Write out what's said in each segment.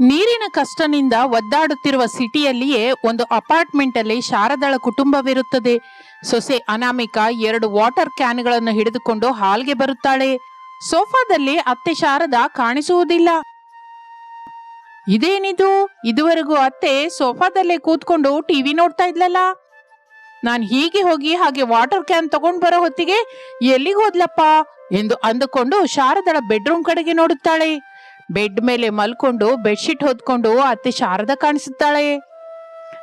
ನೀರಿನ ಕಷ್ಟನಿಂದ ಒದ್ದಾಡುತ್ತಿರುವ ಸಿಟಿಯಲ್ಲಿಯೇ ಒಂದು ಅಪಾರ್ಟ್ಮೆಂಟ್ ಅಲ್ಲಿ ಶಾರದಳ ಕುಟುಂಬವಿರುತ್ತದೆ. ಸೊಸೆ ಅನಾಮಿಕ ಎರಡು ವಾಟರ್ ಕ್ಯಾನ್ಗಳನ್ನು ಹಿಡಿದುಕೊಂಡು ಹಾಲ್ಗೆ ಬರುತ್ತಾಳೆ. ಸೋಫಾದಲ್ಲಿ ಅತ್ತೆ ಶಾರದಾ ಕಾಣಿಸುವುದಿಲ್ಲ. ಇದೇನಿದು? ಇದುವರೆಗೂ ಅತ್ತೆ ಸೋಫಾದಲ್ಲೇ ಕೂತ್ಕೊಂಡು ಟಿವಿ ನೋಡ್ತಾ ಇದ್ಲಲ್ಲ? ನಾನ್ ಹೀಗೆ ಹೋಗಿ ಹಾಗೆ ವಾಟರ್ ಕ್ಯಾನ್ ತಗೊಂಡ್ ಬರೋ ಹೊತ್ತಿಗೆ ಎಲ್ಲಿಗೆ ಹೋದ್ಲಪ್ಪ? ಎಂದು ಅಂದುಕೊಂಡು ಶಾರದಳ ಬೆಡ್ರೂಮ್ ಕಡೆಗೆ ನೋಡುತ್ತಾಳೆ. ಬೆಡ್ ಮೇಲೆ ಮಲ್ಕೊಂಡು ಬೆಡ್ಶೀಟ್ ಹೊದ್ಕೊಂಡು ಅತ್ತೆ ಶಾರದ ಕಾಣಿಸುತ್ತಾಳೆ.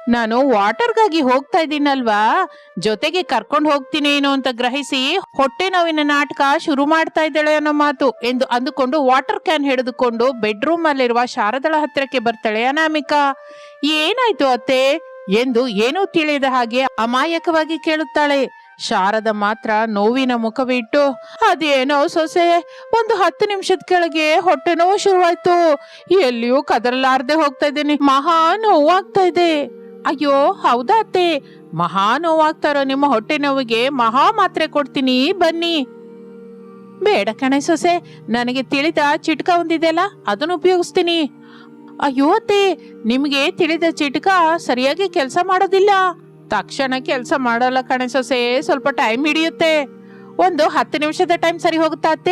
ನಾನು ವಾಟರ್ಗಾಗಿ ಹೋಗ್ತಾ ಇದ್ದೀನಲ್ವಾ? ಜೊತೆಗೆ ಕರ್ಕೊಂಡು ಹೋಗ್ತೀನಿ ಏನೋ ಅಂತ ಗ್ರಹಿಸಿ ಹೊಟ್ಟೆ ನೋವಿನ ನಾಟಕ ಶುರು ಮಾಡ್ತಾ ಇದ್ದಾಳೆ ಅನ್ನೋ ಮಾತು ಎಂದು ಅಂದುಕೊಂಡು ವಾಟರ್ ಕ್ಯಾನ್ ಹಿಡಿದುಕೊಂಡು ಬೆಡ್ರೂಮ್ ಅಲ್ಲಿರುವ ಶಾರದಳ ಹತ್ತಿರಕ್ಕೆ ಬರ್ತಾಳೆ ಅನಾಮಿಕಾ. ಏನಾಯ್ತು ಅತ್ತೆ? ಎಂದು ಏನೂ ತಿಳಿಯದ ಹಾಗೆ ಅಮಾಯಕವಾಗಿ ಕೇಳುತ್ತಾಳೆ. ಶಾರದ ಮಾತ್ರ ನೋವಿನ ಮುಖವಿಟ್ಟು, ಅದೇನೋ ಸೊಸೆ, ಒಂದು ಹತ್ತು ನಿಮಿಷದ ಕೆಳಗೆ ಹೊಟ್ಟೆ ನೋವು ಶುರುವಾಯ್ತು. ಎಲ್ಲಿಯೂ ಕದರಲಾರ್ದೆ ಹೋಗ್ತಾ ಇದ್ದೀನಿ. ಮಹಾ ನೋವಾಗ್ತಾ ಇದೆ. ಅಯ್ಯೋ, ಹೌದಾ ಅತ್ತೆ? ಮಹಾ ನೋವಾಗ್ತಾರೋ ನಿಮ್ಮ ಹೊಟ್ಟೆ ನೋವಿಗೆ ಮಹಾ ಮಾತ್ರೆ ಕೊಡ್ತೀನಿ. ಬನ್ನಿ. ಬೇಡ ಕಣೆ ಸೊಸೆ, ನನಗೆ ತಿಳಿದ ಚಿಟ್ಕ ಒಂದಿದೆಯಲ್ಲ, ಅದನ್ನು ಉಪಯೋಗಿಸ್ತೀನಿ. ಅಯ್ಯೋ ಅತ್ತೆ, ನಿಮಗೆ ತಿಳಿದ ಚಿಟ್ಕ ಸರಿಯಾಗಿ ಕೆಲಸ ಮಾಡೋದಿಲ್ಲ. ತಕ್ಷಣ ಕೆಲಸ ಮಾಡಲ್ಲ ಕಣೆ ಸೊಸೆ, ಸ್ವಲ್ಪ ಟೈಮ್ ಹಿಡಿಯುತ್ತೆ. ಒಂದು ಹತ್ತು ನಿಮಿಷದ ಟೈಮ್ ಸರಿ ಹೋಗುತ್ತಾ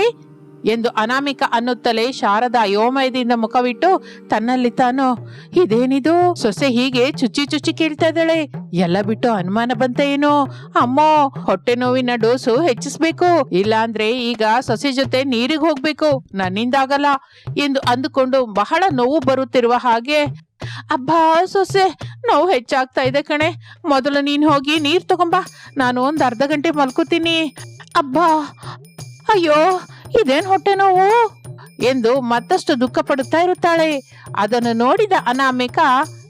ಎಂದು ಅನಾಮಿಕ ಅನ್ನುತ್ತಲೇ ಶಾರದ ಅಯೋಮಯದಿಂದ ಮುಖವಿಟ್ಟು, ತನ್ನಲ್ಲಿ ತಾನು, ಇದೇನಿದು? ಸೊಸೆ ಹೀಗೆ ಚುಚ್ಚಿ ಚುಚ್ಚಿ ಕೇಳ್ತಾ ಇದ್ದಾಳೆ. ಎಲ್ಲ ಬಿಟ್ಟು ಅನುಮಾನ ಬಂತ ಏನು? ಅಮ್ಮೋ, ಹೊಟ್ಟೆ ನೋವಿನ ಡೋಸು ಹೆಚ್ಚಿಸ್ಬೇಕು. ಇಲ್ಲಾಂದ್ರೆ ಈಗ ಸೊಸೆ ಜೊತೆ ನೀರಿಗೆ ಹೋಗ್ಬೇಕು. ನನ್ನಿಂದಾಗಲ್ಲ ಎಂದು ಅಂದುಕೊಂಡು ಬಹಳ ನೋವು ಬರುತ್ತಿರುವ ಹಾಗೆ ಅಬ್ಬಾ, ಸೊಸೆ, ನೋವು ಹೆಚ್ಚಾಗ್ತಾ ಇದೆ ಕಣೆ. ಮೊದಲು ನೀನು ಹೋಗಿ ನೀರು ತಗೊಂಬಾ. ನಾನು ಒಂದು ಅರ್ಧ ಗಂಟೆ ಮಲ್ಕೋತೀನಿ. ಅಬ್ಬಾ, ಅಯ್ಯೋ, ಇದೇನು ಹೊಟ್ಟೆ ನೋವು? ಎಂದು ಮತ್ತಷ್ಟು ದುಃಖ ಪಡುತ್ತಾ ಇರುತ್ತಾಳೆ. ಅದನ್ನು ನೋಡಿದ ಅನಾಮಿಕ,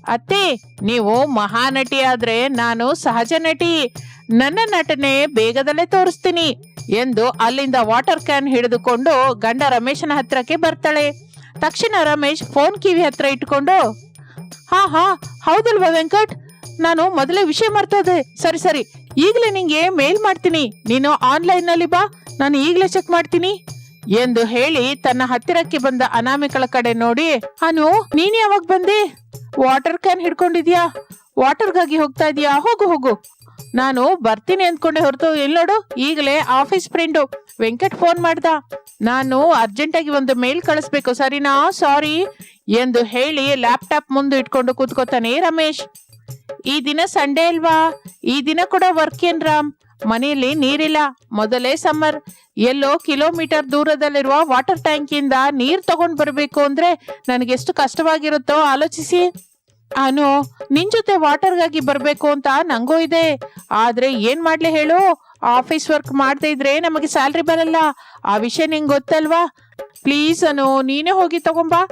ಅತ್ತೆ, ನೀವು ಮಹಾನಟಿ ಆದ್ರೆ ನಾನು ಸಹಜ ನಟಿ. ನನ್ನ ನಟನೆ ಬೇಗದಲ್ಲೇ ತೋರಿಸ್ತೀನಿ, ಎಂದು ಅಲ್ಲಿಂದ ವಾಟರ್ ಕ್ಯಾನ್ ಹಿಡಿದುಕೊಂಡು ಗಂಡ ರಮೇಶನ ಹತ್ರಕ್ಕೆ ಬರ್ತಾಳೆ. ತಕ್ಷಣ ರಮೇಶ್ ಫೋನ್ ಕಿವಿ ಹತ್ರ ಇಟ್ಕೊಂಡು ಹಾ ಹಾ, ಹೌದಲ್ವಾ ವೆಂಕಟ್? ನಾನು ಮೊದಲೇ ವಿಷಯ ಮಾಡ್ತದೆ ಸರಿ ಸರಿ. ಈಗಲೇ ನಿಂಗೆ ಮೇಲ್ ಮಾಡ್ತೀನಿ. ನೀನು ಆನ್ಲೈನ್ನಲ್ಲಿ ಬಾ. ನಾನು ಈಗಲೇ ಚೆಕ್ ಮಾಡ್ತೀನಿ. ಎಂದು ಹೇಳಿ ತನ್ನ ಹತ್ತಿರಕ್ಕೆ ಬಂದ ಅನಾಮಿಕಳ ಕಡೆ ನೋಡಿ, ಅನು, ನೀನ್ ಯಾವಾಗ ಬಂದೆ? Water can ಹಿಡ್ಕೊಂಡಿದ್ಯಾ? ವಾಟರ್ಗಾಗಿ ಹೋಗ್ತಾ ಇದೀಯಾ? ಹೋಗು ಹೋಗು. ನಾನು ಬರ್ತೀನಿ ಅಂದ್ಕೊಂಡೆ ಹೊರತು ನೋಡು, ಈಗಲೇ ಆಫೀಸ್ ಫ್ರೆಂಡು ವೆಂಕಟ್ ಫೋನ್ ಮಾಡ್ದ. ನಾನು ಅರ್ಜೆಂಟಾಗಿ ಒಂದು ಮೇಲ್ ಕಳಿಸ್ಬೇಕು. ಸರಿನಾ? ಸಾರಿ ಎಂದು ಹೇಳಿ ಲ್ಯಾಪ್ಟಾಪ್ ಮುಂದೆ ಇಟ್ಕೊಂಡು ಕೂತ್ಕೋತಾನೆ ರಮೇಶ್. ಈ ದಿನ ಸಂಡೇ ಅಲ್ವಾ? ಈ ದಿನ ಕೂಡ ವರ್ಕ್ ಏನ್ ರಾಮ್? ಮನೆಯಲ್ಲಿ ನೀರಿಲ್ಲ. ಮೊದಲೇ ಸಮ್ಮರ್ ಎಲ್ಲೋ ಕಿಲೋಮೀಟರ್ ದೂರದಲ್ಲಿರುವ ವಾಟರ್ ಟ್ಯಾಂಕಿಂದ ನೀರ್ ತಗೊಂಡ್ ಬರಬೇಕು ಅಂದ್ರೆ ನನಗೆ ಎಷ್ಟು ಕಷ್ಟವಾಗಿರುತ್ತೋ ಆಲೋಚಿಸಿ. ಅನು, ನಿನ್ ಜೊತೆ ವಾಟರ್ಗಾಗಿ ಬರಬೇಕು ಅಂತ ನಂಗೂ ಇದೆ. ಆದ್ರೆ ಏನ್ ಮಾಡ್ಲಿ ಹೇಳು? ಆಫೀಸ್ ವರ್ಕ್ ಮಾಡದೇ ಇದ್ರೆ ನಮಗೆ ಸ್ಯಾಲ್ರಿ ಬರಲ್ಲ. ಆ ವಿಷಯ ನಿಂಗೆ ಗೊತ್ತಲ್ವಾ? ಪ್ಲೀಸ್ ಅನು, ನೀನೇ ಹೋಗಿ ತಗೊಂಬಾ.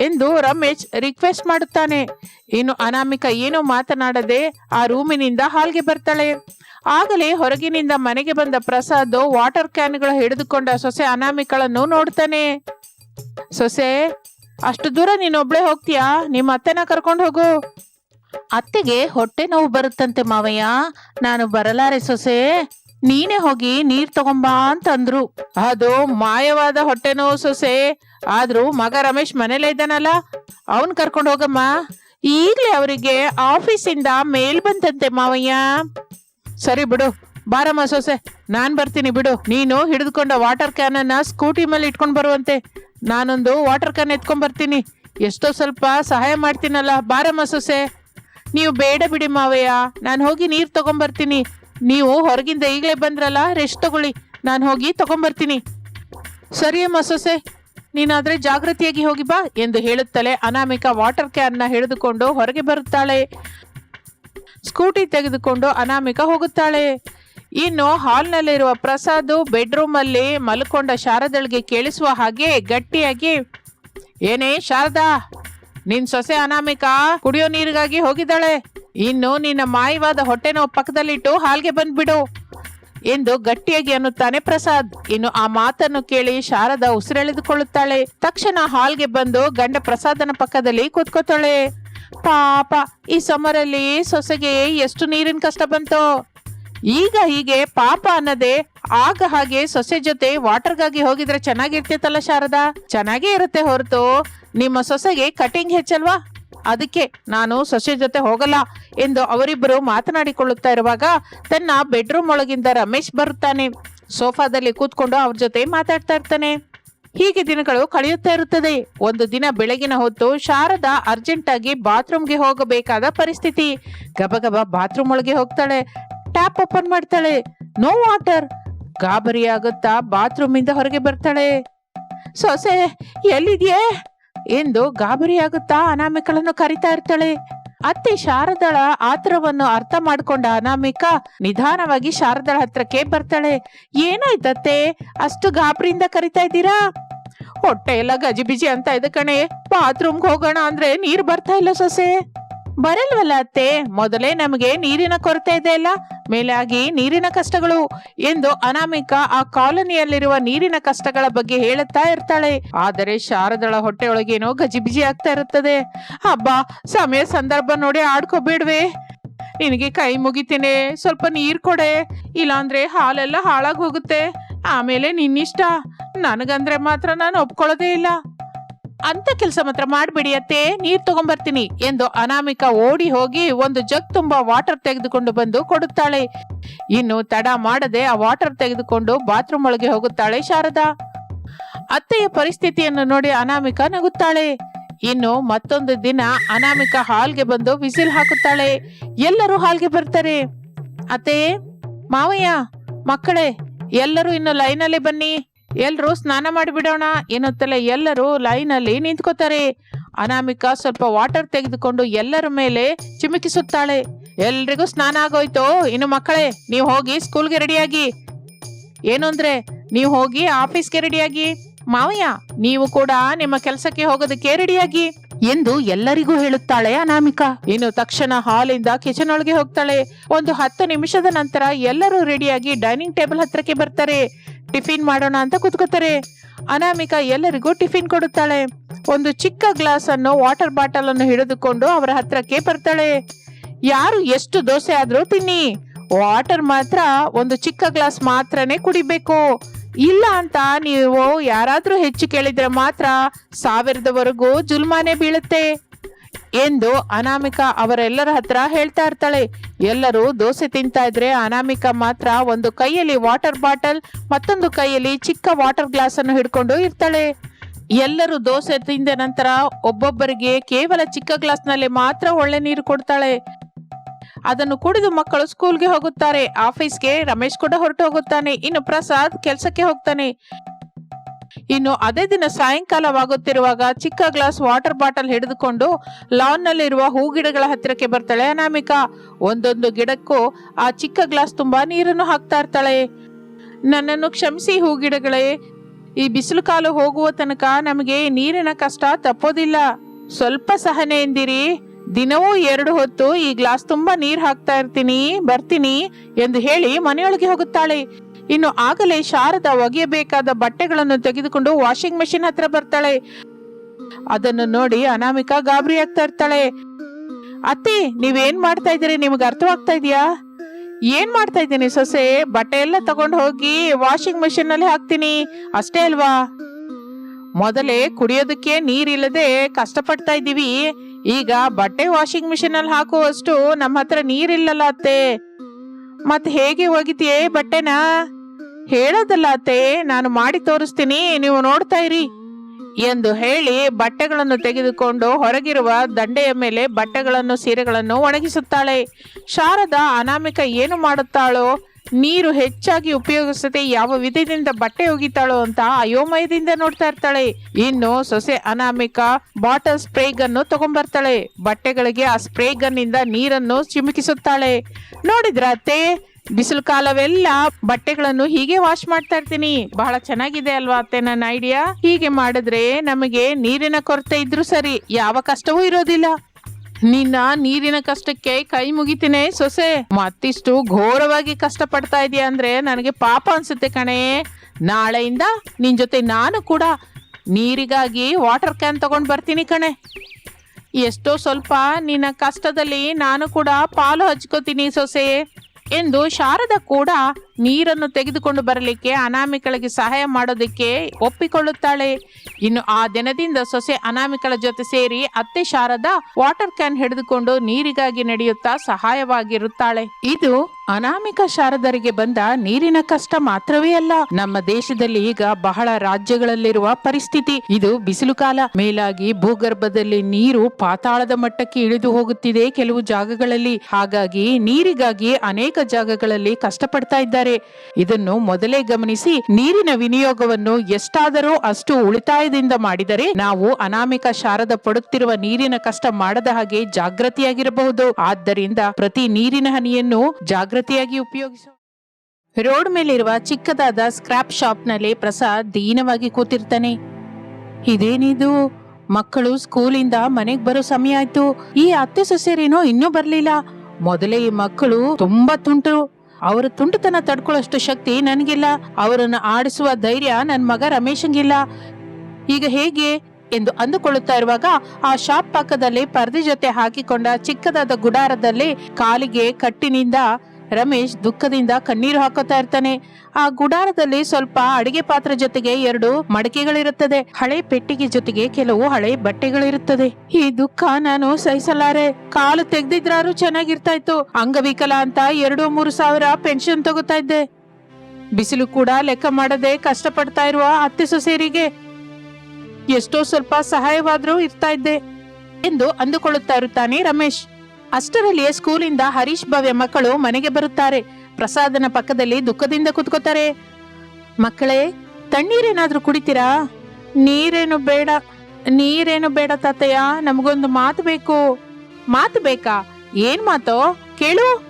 ಎಂದು ರಮೇಶ್ ರಿಕ್ವೆಸ್ಟ್ ಮಾಡುತ್ತಾನೆ. ಇನ್ನು ಅನಾಮಿಕ ಏನೂ ಮಾತನಾಡದೆ ಆ ರೂಮಿನಿಂದ ಹಾಲ್ಗೆ ಬರ್ತಾಳೆ. ಆಗಲೇ ಹೊರಗಿನಿಂದ ಮನೆಗೆ ಬಂದ ಪ್ರಸಾದ್ ವಾಟರ್ ಕ್ಯಾನ್ಗಳು ಹಿಡಿದುಕೊಂಡ ಸೊಸೆ ಅನಾಮಿಕಳನ್ನು ನೋಡ್ತಾನೆ. ಸೊಸೆ, ಅಷ್ಟು ದೂರ ನೀನೊಬ್ಳೆ ಹೋಗ್ತೀಯಾ? ನಿಮ್ಮ ಅತ್ತೆನ ಕರ್ಕೊಂಡು ಹೋಗು. ಅತ್ತೆಗೆ ಹೊಟ್ಟೆ ನೋವು ಬರುತ್ತಂತೆ ಮಾವಯ್ಯ. ನಾನು ಬರಲಾರೆ ಸೊಸೆ. ನೀನೇ ಹೋಗಿ ನೀರ್ ತಗೊಂಬಾ ಅಂತಂದ್ರು. ಅದು ಮಾಯವಾದ ಹೊಟ್ಟೆ ನೋವು ಸೊಸೆ. ಆದ್ರೂ ಮಗ ರಮೇಶ್ ಮನೇಲೇ ಇದ್ದಾನಲ್ಲ? ಅವನ್ ಕರ್ಕೊಂಡು ಹೋಗಮ್ಮ. ಈಗ್ಲೇ ಅವರಿಗೆ ಆಫೀಸಿಂದ ಮೇಲ್ ಬಂತಂತೆ ಮಾವಯ್ಯ. ಸರಿ ಬಿಡು. ಬಾರಮ್ಮ ಸೊಸೆ. ನಾನ್ ಬರ್ತೀನಿ ಬಿಡು. ನೀನು ಹಿಡಿದುಕೊಂಡ ವಾಟರ್ ಕ್ಯಾನ್ ಅನ್ನ ಸ್ಕೂಟಿ ಮೇಲೆ ಇಟ್ಕೊಂಡ್ ಬರುವಂತೆ. ನಾನೊಂದು ವಾಟರ್ ಕ್ಯಾನ್ ಎತ್ಕೊಂಡ್ ಬರ್ತೀನಿ. ಎಷ್ಟೋ ಸ್ವಲ್ಪ ಸಹಾಯ ಮಾಡ್ತೀನಲ್ಲ. ಬಾರಮ್ಮ ಸೊಸೆ. ನೀವು ಬೇಡ ಬಿಡಿ ಮಾವಯ್ಯ. ನಾನು ಹೋಗಿ ನೀರು ತಗೊಂಬರ್ತೀನಿ. ನೀವು ಹೊರಗಿಂದ ಈಗಲೇ ಬಂದ್ರಲ್ಲ, ರೆಸ್ಟ್ ತಗೊಳ್ಳಿ. ನಾನು ಹೋಗಿ ತಗೊಂಬರ್ತೀನಿ. ಸರಿಯಮ್ಮ ಸೊಸೆ. ನೀನಾದ್ರೆ ಜಾಗೃತಿಯಾಗಿ ಹೋಗಿ ಬಾ ಎಂದು ಹೇಳುತ್ತಲೇ ಅನಾಮಿಕ ವಾಟರ್ ಕ್ಯಾನ್ನ ಹಿಡಿದುಕೊಂಡು ಹೊರಗೆ ಬರುತ್ತಾಳೆ. ಸ್ಕೂಟಿ ತೆಗೆದುಕೊಂಡು ಅನಾಮಿಕ ಹೋಗುತ್ತಾಳೆ. ಇನ್ನು ಹಾಲ್ನಲ್ಲಿರುವ ಪ್ರಸಾದ್ ಬೆಡ್ರೂಮ್ ಅಲ್ಲಿ ಮಲ್ಕೊಂಡ ಶಾರದಳಿಗೆ ಕೇಳಿಸುವ ಹಾಗೆ ಗಟ್ಟಿಯಾಗಿ, ಏನೇ ಶಾರದಾ, ನಿನ್ ಸೊಸೆ ಅನಾಮಿಕ ಕುಡಿಯೋ ನೀರಿಗಾಗಿ ಹೋಗಿದ್ದಾಳೆ. ಇನ್ನು ನಿನ್ನ ಮಾಯವಾದ ಹೊಟ್ಟೆ ನೋವು ಪಕ್ಕದಲ್ಲಿಟ್ಟು ಹಾಲ್ಗೆ ಬಂದ್ಬಿಡು. ಎಂದು ಗಟ್ಟಿಯಾಗಿ ಅನ್ನುತ್ತಾನೆ ಪ್ರಸಾದ್. ಇನ್ನು ಆ ಮಾತನ್ನು ಕೇಳಿ ಶಾರದಾ ಉಸಿರೆಳೆದುಕೊಳ್ಳುತ್ತಾಳೆ. ತಕ್ಷಣ ಹಾಲ್ಗೆ ಬಂದು ಗಂಡ ಪ್ರಸಾದನ ಪಕ್ಕದಲ್ಲಿ ಕೂತ್ಕೋತಾಳೆ. ಪಾಪ, ಈ ಸಮರಲ್ಲಿ ಸೊಸೆಗೆ ಎಷ್ಟು ನೀರಿನ ಕಷ್ಟ ಬಂತು. ಈಗ ಹೀಗೆ ಪಾಪ ಅನ್ನದೆ ಆಗ ಹಾಗೆ ಸೊಸೆ ಜೊತೆ ವಾಟರ್ಗಾಗಿ ಹೋಗಿದ್ರೆ ಚೆನ್ನಾಗಿರ್ತಿತ್ತಲ್ಲ ಶಾರದಾ? ಚೆನ್ನಾಗೇ ಇರುತ್ತೆ ಹೊರತು. ನಿಮ್ಮ ಸೊಸೆಗೆ ಕಟಿಂಗ್ ಹೆಚ್ಚಲ್ವಾ? ಅದಕ್ಕೆ ನಾನು ಸೊಸೆ ಜೊತೆ ಹೋಗಲ್ಲ ಎಂದು ಅವರಿಬ್ಬರು ಮಾತನಾಡಿಕೊಳ್ಳುತ್ತಾ ಇರುವಾಗ ತನ್ನ ಬೆಡ್ರೂಮ್ ಒಳಗಿಂದ ರಮೇಶ್ ಬರುತ್ತಾನೆ. ಸೋಫಾದಲ್ಲಿ ಕೂತ್ಕೊಂಡು ಅವ್ರ ಜೊತೆ ಮಾತಾಡ್ತಾ ಇರ್ತಾನೆ. ಹೀಗೆ ದಿನಗಳು ಕಳೆಯುತ್ತಾ ಇರುತ್ತದೆ. ಒಂದು ದಿನ ಬೆಳಗಿನ ಹೊತ್ತು ಶಾರದಾ ಅರ್ಜೆಂಟ್ ಆಗಿ ಬಾತ್ರೂಮ್ಗೆ ಹೋಗಬೇಕಾದ ಪರಿಸ್ಥಿತಿ. ಗಬಗಬ ಬಾತ್ರೂಮ್ ಒಳಗೆ ಹೋಗ್ತಾಳೆ. ಟ್ಯಾಪ್ ಓಪನ್ ಮಾಡ್ತಾಳೆ. ನೋ ವಾಟರ್ ಗಾಬರಿ ಆಗುತ್ತಾ ಬಾತ್ರೂಮ್ ಇಂದ ಹೊರಗೆ ಬರ್ತಾಳೆ. ಸೊಸೆ, ಎಲ್ಲಿದ್ಯೆ? ಎಂದು ಗಾಬರಿಯಾಗುತ್ತಾ ಅನಾಮಿಕಳನ್ನು ಕರಿತಾ ಇರ್ತಾಳೆ. ಅತ್ತೆ ಶಾರದಳ ಆತರವನ್ನು ಅರ್ಥ ಮಾಡ್ಕೊಂಡ ಅನಾಮಿಕ ನಿಧಾನವಾಗಿ ಶಾರದಳ ಹತ್ರಕ್ಕೆ ಬರ್ತಾಳೆ. ಏನಾಯ್ತತ್ತೆ? ಅಷ್ಟು ಗಾಬರಿಯಿಂದ ಕರಿತಾ ಇದ್ದೀರಾ? ಹೊಟ್ಟೆ ಎಲ್ಲ ಗಜಿಬಿಜಿ ಅಂತ ಇದೆ ಕಣೆ. ಬಾತ್ರೂಮ್ಗೆ ಹೋಗೋಣ ಅಂದ್ರೆ ನೀರು ಬರ್ತಾ ಇಲ್ಲ ಸೊಸೆ. ಬರಲ್ವಲ್ಲ ಅತ್ತೆ? ಮೊದಲೇ ನಮಗೆ ನೀರಿನ ಕೊರತೆ ಇದೆ ಅಲ್ಲ? ಮೇಲಾಗಿ ನೀರಿನ ಕಷ್ಟಗಳು ಎಂದು ಅನಾಮಿಕ ಆ ಕಾಲೋನಿಯಲ್ಲಿರುವ ನೀರಿನ ಕಷ್ಟಗಳ ಬಗ್ಗೆ ಹೇಳುತ್ತಾ ಇರ್ತಾಳೆ. ಆದರೆ ಶಾರದಳ ಹೊಟ್ಟೆಯೊಳಗೇನೋ ಗಜಿಬಿಜಿ ಆಗ್ತಾ ಇರುತ್ತದೆ. ಹಬ್ಬ ಸಮಯ ಸಂದರ್ಭ ನೋಡಿ ಆಡ್ಕೋಬೇಡ್ವೆ. ನಿನಗೆ ಕೈ ಮುಗಿತೀನಿ. ಸ್ವಲ್ಪ ನೀರು ಕೊಡೆ. ಇಲ್ಲಾಂದ್ರೆ ಹಾಲೆಲ್ಲ ಹಾಳಾಗಿ ಹೋಗುತ್ತೆ. ಆಮೇಲೆ ನಿನ್ನಿಷ್ಟ. ನನಗಂದ್ರೆ ಮಾತ್ರ ನಾನು ಒಪ್ಕೊಳ್ಳೋದೇ ಇಲ್ಲ. ಅಂತ ಕೆಲಸ ಮಾತ್ರ ಮಾಡ್ಬಿಡಿ ಅತ್ತೆ, ನೀರ್ ತಗೊಂಬರ್ತೀನಿ ಎಂದು ಅನಾಮಿಕ ಓಡಿ ಹೋಗಿ ಒಂದು ಜಗ್ ತುಂಬಾ ವಾಟರ್ ತೆಗೆದುಕೊಂಡು ಬಂದು ಕೊಡುತ್ತಾಳೆ. ಇನ್ನು ತಡ ಮಾಡದೆ ಆ ವಾಟರ್ ತೆಗೆದುಕೊಂಡು ಬಾತ್ರೂಮ್ ಒಳಗೆ ಹೋಗುತ್ತಾಳೆ ಶಾರದಾ. ಅತ್ತೆಯ ಪರಿಸ್ಥಿತಿಯನ್ನು ನೋಡಿ ಅನಾಮಿಕ ನಗುತ್ತಾಳೆ. ಇನ್ನು ಮತ್ತೊಂದು ದಿನ ಅನಾಮಿಕ ಹಾಲ್ಗೆ ಬಂದು ವಿಸಿಲ್ ಹಾಕುತ್ತಾಳೆ. ಎಲ್ಲರೂ ಹಾಲ್ಗೆ ಬರ್ತಾರೆ. ಅತ್ತೆ, ಮಾವಯ್ಯ, ಮಕ್ಕಳೇ, ಎಲ್ಲರೂ ಇನ್ನು ಲೈನಲ್ಲಿ ಬನ್ನಿ. ಎಲ್ರೂ ಸ್ನಾನ ಮಾಡಿಬಿಡೋಣ ಎನ್ನುತ್ತಲೇ ಎಲ್ಲರೂ ಲೈನಲ್ಲಿ ನಿಂತ್ಕೋತಾರೆ. ಅನಾಮಿಕ ಸ್ವಲ್ಪ ವಾಟರ್ ತೆಗೆದುಕೊಂಡು ಎಲ್ಲರ ಮೇಲೆ ಚಿಮುಕಿಸುತ್ತಾಳೆ. ಎಲ್ರಿಗೂ ಸ್ನಾನ ಆಗೋಯ್ತು. ಇನ್ನು ಮಕ್ಕಳೇ, ನೀವು ಹೋಗಿ ಸ್ಕೂಲ್ಗೆ ರೆಡಿಯಾಗಿ. ಏನು ಅಂದ್ರೆ, ನೀವು ಹೋಗಿ ಆಫೀಸ್ಗೆ ರೆಡಿಯಾಗಿ. ಮಾವಯ್ಯ, ನೀವು ಕೂಡ ನಿಮ್ಮ ಕೆಲಸಕ್ಕೆ ಹೋಗೋದಕ್ಕೆ ರೆಡಿಯಾಗಿ ಎಂದು ಎಲ್ಲರಿಗೂ ಹೇಳುತ್ತಾಳೆ ಅನಾಮಿಕ. ಇನ್ನು ತಕ್ಷಣ ಹಾಲಿಂದ ಕಿಚನ್ ಒಳಗೆ ಹೋಗ್ತಾಳೆ. ಒಂದು ಹತ್ತು ನಿಮಿಷದ ನಂತರ ಎಲ್ಲರೂ ರೆಡಿಯಾಗಿ ಡೈನಿಂಗ್ ಟೇಬಲ್ ಹತ್ರಕ್ಕೆ ಬರ್ತಾರೆ. ಟಿಫಿನ್ ಮಾಡೋಣ ಅಂತ ಕೂತ್ಕೋತಾರೆ. ಅನಾಮಿಕ ಎಲ್ಲರಿಗೂ ಟಿಫಿನ್ ಕೊಡುತ್ತಾಳೆ. ಒಂದು ಚಿಕ್ಕ ಗ್ಲಾಸ್ ಅನ್ನು ವಾಟರ್ ಬಾಟಲ್ ಅನ್ನು ಹಿಡಿದುಕೊಂಡು ಅವರ ಹತ್ರಕ್ಕೆ ಬರ್ತಾಳೆ. ಯಾರು ಎಷ್ಟು ದೋಸೆ ಆದ್ರೂ ತಿನ್ನಿ. ವಾಟರ್ ಮಾತ್ರ ಒಂದು ಚಿಕ್ಕ ಗ್ಲಾಸ್ ಮಾತ್ರನೇ ಕುಡಿಬೇಕು. ಇಲ್ಲ ಅಂತ ನೀವು ಯಾರಾದ್ರೂ ಹೆಚ್ಚು ಕೇಳಿದ್ರೆ ಮಾತ್ರ ಸಾವಿರದವರೆಗೂ ಜುಲ್ಮಾನೆ ಬೀಳುತ್ತೆ. ಎಂದು ಅನಾಮಿಕ ಅವರೆಲ್ಲರ ಹತ್ರ ಹೇಳ್ತಾ ಇರ್ತಾಳೆ. ಎಲ್ಲರೂ ದೋಸೆ ತಿಂತಾ ಇದ್ರೆ ಅನಾಮಿಕ ಮಾತ್ರ ಒಂದು ಕೈಯಲ್ಲಿ ವಾಟರ್ ಬಾಟಲ್, ಮತ್ತೊಂದು ಕೈಯಲ್ಲಿ ಚಿಕ್ಕ ವಾಟರ್ ಗ್ಲಾಸ್ ಅನ್ನು ಹಿಡ್ಕೊಂಡು ಇರ್ತಾಳೆ. ಎಲ್ಲರೂ ದೋಸೆ ತಿಂದ ನಂತರ ಒಬ್ಬೊಬ್ಬರಿಗೆ ಕೇವಲ ಚಿಕ್ಕ ಗ್ಲಾಸ್ನಲ್ಲಿ ಮಾತ್ರ ಒಳ್ಳೆ ನೀರು ಕೊಡ್ತಾಳೆ. ಅದನ್ನು ಕುಡಿದು ಮಕ್ಕಳು ಸ್ಕೂಲ್ಗೆ ಹೋಗುತ್ತಾರೆ. ಆಫೀಸ್ಗೆ ರಮೇಶ್ ಕೂಡ ಹೊರಟು ಹೋಗುತ್ತಾನೆ. ಇನ್ನು ಪ್ರಸಾದ್ ಕೆಲಸಕ್ಕೆ ಹೋಗ್ತಾನೆ. ಇನ್ನು ಅದೇ ದಿನ ಸಾಯಂಕಾಲವಾಗುತ್ತಿರುವಾಗ ಚಿಕ್ಕ ಗ್ಲಾಸ್ ವಾಟರ್ ಬಾಟಲ್ ಹಿಡಿದುಕೊಂಡು ಲಾನ್ ನಲ್ಲಿರುವ ಹೂ ಗಿಡಗಳ ಹತ್ತಿರಕ್ಕೆ ಬರ್ತಾಳೆ ಅನಾಮಿಕಾ. ಒಂದೊಂದು ಗಿಡಕ್ಕೂ ಆ ಚಿಕ್ಕ ಗ್ಲಾಸ್ ತುಂಬಾ ನೀರನ್ನು ಹಾಕ್ತಾ ಇರ್ತಾಳೆ. ನನ್ನನ್ನು ಕ್ಷಮಿಸಿ ಹೂ ಗಿಡಗಳೇ ಈ ಬಿಸಿಲು ಕಾಲು ಹೋಗುವ ತನಕ ನಮಗೆ ನೀರಿನ ಕಷ್ಟ ತಪ್ಪೋದಿಲ್ಲ. ಸ್ವಲ್ಪ ಸಹನೆ ಎಂದಿರಿ. ದಿನವೂ ಎರಡು ಹೊತ್ತು ಈ ಗ್ಲಾಸ್ ತುಂಬಾ ನೀರು ಹಾಕ್ತಾ ಇರ್ತೀನಿ, ಬರ್ತೀನಿ ಎಂದು ಹೇಳಿ ಮನೆಯೊಳಗೆ ಹೋಗುತ್ತಾಳೆ. ಇನ್ನು ಆಗಲೇ ಶಾರದ ಒಗೆಯಬೇಕಾದ ಬಟ್ಟೆಗಳನ್ನು ತೆಗೆದುಕೊಂಡು ವಾಷಿಂಗ್ ಮೆಷಿನ್ ಹತ್ರ ಬರ್ತಾಳೆ. ಅದನ್ನು ನೋಡಿ ಅನಾಮಿಕಾ ಗಾಬರಿ ಆಗ್ತಾ ಇರ್ತಾಳೆ. ಅತ್ತೆ, ನೀವೇನ್ ಮಾಡ್ತಾ ಇದ್ದೀರಿ? ನಿಮ್ಗೆ ಅರ್ಥವಾಗ್ತಾ ಇದೆಯಾ? ಏನ್ ಮಾಡ್ತಾ ಇದ್ದೀನಿ ಸೊಸೆ? ಬಟ್ಟೆ ಎಲ್ಲ ತಗೊಂಡು ಹೋಗಿ ವಾಷಿಂಗ್ ಮೆಷಿನ್ನಲ್ಲಿ ಹಾಕ್ತೀನಿ. ಅಷ್ಟೇ ಅಲ್ವಾ? ಮೊದಲೇ ಕುಡಿಯೋದಕ್ಕೆ ನೀರಿಲ್ಲದೆ ಕಷ್ಟಪಡ್ತಾ ಇದ್ದೀವಿ. ಈಗ ಬಟ್ಟೆ ವಾಷಿಂಗ್ ಮಿಷಿನ್ ಅಲ್ಲಿ ಹಾಕುವಷ್ಟು ನಮ್ಮ ಹತ್ರ ನೀರಿಲ್ಲಲ್ಲ ಅತ್ತೆ. ಮತ್ತೆ ಹೇಗೆ ಒಗಿತೀಯೇ ಬಟ್ಟೆನ? ಹೇಳೋದಲ್ಲ ಅತ್ತೆ, ನಾನು ಮಾಡಿ ತೋರಿಸ್ತೀನಿ, ನೀವು ನೋಡ್ತಾ ಇರಿ ಎಂದು ಹೇಳಿ ಬಟ್ಟೆಗಳನ್ನು ತೆಗೆದುಕೊಂಡು ಹೊರಗಿರುವ ದಂಡೆಯ ಮೇಲೆ ಬಟ್ಟೆಗಳನ್ನು, ಸೀರೆಗಳನ್ನು ಒಣಗಿಸುತ್ತಾಳೆ. ಶಾರದ ಅನಾಮಿಕ ಏನು ಮಾಡುತ್ತಾಳೋ, ನೀರು ಹೆಚ್ಚಾಗಿ ಉಪಯೋಗಿಸದೆ ಯಾವ ವಿಧದಿಂದ ಬಟ್ಟೆ ಒಗಿತಾಳೋ ಅಂತ ಅಯೋಮಯದಿಂದ ನೋಡ್ತಾ ಇರ್ತಾಳೆ. ಇನ್ನು ಸೊಸೆ ಅನಾಮಿಕ ಬಾಟಲ್ ಸ್ಪ್ರೇ ಗನ್ ತಗೊಂಡ್ಬರ್ತಾಳೆ ಬಟ್ಟೆಗಳಿಗೆ ಆ ಸ್ಪ್ರೇ ಗನ್ನಿಂದ ನೀರನ್ನು ಚಿಮುಕಿಸುತ್ತಾಳೆ. ನೋಡಿದ್ರ ಅತ್ತೆ? ಬಿಸಿಲು ಕಾಲವೆಲ್ಲ ಬಟ್ಟೆಗಳನ್ನು ಹೀಗೆ ವಾಶ್ ಮಾಡ್ತಾ ಇರ್ತೀನಿ. ಬಹಳ ಚೆನ್ನಾಗಿದೆ ಅಲ್ವಾ ಅತ್ತೆ ನನ್ನ ಐಡಿಯಾ ಹೀಗೆ ಮಾಡಿದ್ರೆ ನಮಗೆ ನೀರಿನ ಕೊರತೆ ಇದ್ರೂ ಸರಿ, ಯಾವ ಕಷ್ಟವೂ ಇರೋದಿಲ್ಲ. ನಿನ್ನ ನೀರಿನ ಕಷ್ಟಕ್ಕೆ ಕೈ ಮುಗಿತೀನಿ ಸೊಸೆ. ಮತ್ತಿಷ್ಟು ಘೋರವಾಗಿ ಕಷ್ಟ ಪಡ್ತಾ ಇದೀಯ ಅಂದ್ರೆ ನನಗೆ ಪಾಪ ಅನ್ಸುತ್ತೆ ಕಣೆ. ನಾಳೆಯಿಂದ ನಿನ್ ಜೊತೆ ನಾನು ಕೂಡ ನೀರಿಗಾಗಿ ವಾಟರ್ ಕ್ಯಾನ್ ತಗೊಂಡ್ ಬರ್ತೀನಿ ಕಣೆ. ಎಷ್ಟೋ ಸ್ವಲ್ಪ ನಿನ್ನ ಕಷ್ಟದಲ್ಲಿ ನಾನು ಕೂಡ ಪಾಲು ಹಚ್ಕೋತೀನಿ ಸೊಸೆ. ಎಂದು ಶಾರದ ಕೂಡ ನೀರನ್ನು ತೆಗೆದುಕೊಂಡು ಬರಲಿಕ್ಕೆ ಅನಾಮಿಕಳಿಗೆ ಸಹಾಯ ಮಾಡೋದಕ್ಕೆ ಒಪ್ಪಿಕೊಳ್ಳುತ್ತಾಳೆ. ಇನ್ನು ಆ ದಿನದಿಂದ ಸೊಸೆ ಅನಾಮಿಕಳ ಜೊತೆ ಸೇರಿ ಅತ್ತೆ ಶಾರದ ವಾಟರ್ ಕ್ಯಾನ್ ಹಿಡಿದುಕೊಂಡು ನೀರಿಗಾಗಿ ನಡೆಯುತ್ತಾ ಸಹಾಯವಾಗಿರುತ್ತಾಳೆ. ಇದು ಅನಾಮಿಕ ಶಾರದರಿಗೆ ಬಂದ ನೀರಿನ ಕಷ್ಟ ಮಾತ್ರವೇ ಅಲ್ಲ, ನಮ್ಮ ದೇಶದಲ್ಲಿ ಈಗ ಬಹಳ ರಾಜ್ಯಗಳಲ್ಲಿರುವ ಪರಿಸ್ಥಿತಿ. ಇದು ಬಿಸಿಲು ಕಾಲ. ಮೇಲಾಗಿ ಭೂಗರ್ಭದಲ್ಲಿ ನೀರು ಪಾತಾಳದ ಮಟ್ಟಕ್ಕೆ ಇಳಿದು ಹೋಗುತ್ತಿದೆ ಕೆಲವು ಜಾಗಗಳಲ್ಲಿ. ಹಾಗಾಗಿ ನೀರಿಗಾಗಿ ಅನೇಕ ಜಾಗಗಳಲ್ಲಿ ಕಷ್ಟಪಡ್ತಾ ಇದ್ದಾರೆ. ಇದನ್ನು ಮೊದಲೇ ಗಮನಿಸಿ, ನೀರಿನ ವಿನಿಯೋಗವನ್ನು ಎಷ್ಟಾದರೂ ಅಷ್ಟು ಉಳಿತಾಯದಿಂದ ಮಾಡಿದರೆ ನಾವು ಅನಾಮಿಕ ಶಾರದ ಪಡುತ್ತಿರುವ ನೀರಿನ ಕಷ್ಟ ಮಾಡದ ಹಾಗೆ ಜಾಗೃತಿಯಾಗಿರಬಹುದು. ಆದ್ದರಿಂದ ಪ್ರತಿ ನೀರಿನ ಹನಿಯನ್ನು ಜಾಗೃತಿಯಾಗಿ ಉಪಯೋಗಿಸೋ. ರೋಡ್ ಮೇಲಿರುವ ಚಿಕ್ಕದಾದ ಸ್ಕ್ರಾಪ್ ಶಾಪ್ನಲ್ಲಿ ಪ್ರಸಾದ್ ದೀನವಾಗಿ ಕೂತಿರ್ತಾನೆ. ಇದೇನಿದು? ಮಕ್ಕಳು ಸ್ಕೂಲಿಂದ ಮನೆಗ್ ಬರೋ ಸಮಯ ಆಯ್ತು. ಈ ಅತ್ತೆ ಸೊಸೆರೇನೋ ಇನ್ನೂ ಬರ್ಲಿಲ್ಲ. ಮೊದಲೇ ಈ ಮಕ್ಕಳು ತುಂಬಾ ತುಂಟು. ಅವರ ತುಂಟತನ ತಡ್ಕೊಳ್ಳೋಷ್ಟು ಶಕ್ತಿ ನನಗಿಲ್ಲ. ಅವರನ್ನು ಆಡಿಸುವ ಧೈರ್ಯ ನನ್ನ ಮಗ ರಮೇಶಂಗಿಲ್ಲ. ಈಗ ಹೇಗೆ ಎಂದು ಅಂದುಕೊಳ್ಳುತ್ತಾ ಇರುವಾಗ ಆ ಶಾಪ್ ಪಕ್ಕದಲ್ಲಿ ಪರದೆ ಜೊತೆ ಹಾಕಿಕೊಂಡ ಚಿಕ್ಕದಾದ ಗುಡಾರದಲ್ಲಿ ಕಾಲಿಗೆ ಕಟ್ಟಿನಿಂದ ರಮೇಶ್ ದುಃಖದಿಂದ ಕಣ್ಣೀರು ಹಾಕೋತಾ ಇರ್ತಾನೆ. ಆ ಗುಡಾರದಲ್ಲಿ ಸ್ವಲ್ಪ ಅಡಿಗೆ ಪಾತ್ರೆ ಜೊತೆಗೆ ಎರಡು ಮಡಕೆಗಳಿರುತ್ತದೆ. ಹಳೆ ಪೆಟ್ಟಿಗೆ ಜೊತೆಗೆ ಕೆಲವು ಹಳೆ ಬಟ್ಟೆಗಳಿರುತ್ತದೆ. ಈ ದುಃಖ ನಾನು ಸಹಿಸಲಾರೆ. ಕಾಲು ತೆಗ್ದಿದ್ರಾರು ಚೆನ್ನಾಗಿರ್ತಾ ಇತ್ತು ಅಂಗವಿಕಲ ಅಂತ ಎರಡು ಮೂರು ಸಾವಿರ ಪೆನ್ಷನ್ ತಗೋತಾ ಇದ್ದೆ. ಬಿಸಿಲು ಕೂಡ ಲೆಕ್ಕ ಮಾಡದೆ ಕಷ್ಟಪಡ್ತಾ ಇರುವ ಅತ್ತೆ ಸೊಸೇರಿಗೆ ಎಷ್ಟೋ ಸ್ವಲ್ಪ ಸಹಾಯವಾದ್ರೂ ಇರ್ತಾ ಇದ್ದೆ ಎಂದು ಅಂದುಕೊಳ್ಳುತ್ತಾ ಇರುತ್ತಾನೆ ರಮೇಶ್. ಅಷ್ಟರಲ್ಲಿಯೇ ಸ್ಕೂಲಿಂದ ಹರೀಶ್ ಭವ್ಯ ಮಕ್ಕಳು ಮನೆಗೆ ಬರುತ್ತಾರೆ. ಪ್ರಸಾದನ ಪಕ್ಕದಲ್ಲಿ ದುಃಖದಿಂದ ಕುತ್ಕೋತಾರೆ. ಮಕ್ಕಳೇ, ತಣ್ಣೀರೇನಾದ್ರೂ ಕುಡಿತೀರಾ? ನೀರೇನು ಬೇಡ ನೀರೇನು ಬೇಡ ತಾತಯ್ಯ, ನಮಗೊಂದು ಮಾತು ಬೇಕು. ಮಾತು ಬೇಕಾ? ಏನ್ ಮಾತೋ? ಕೇಳು.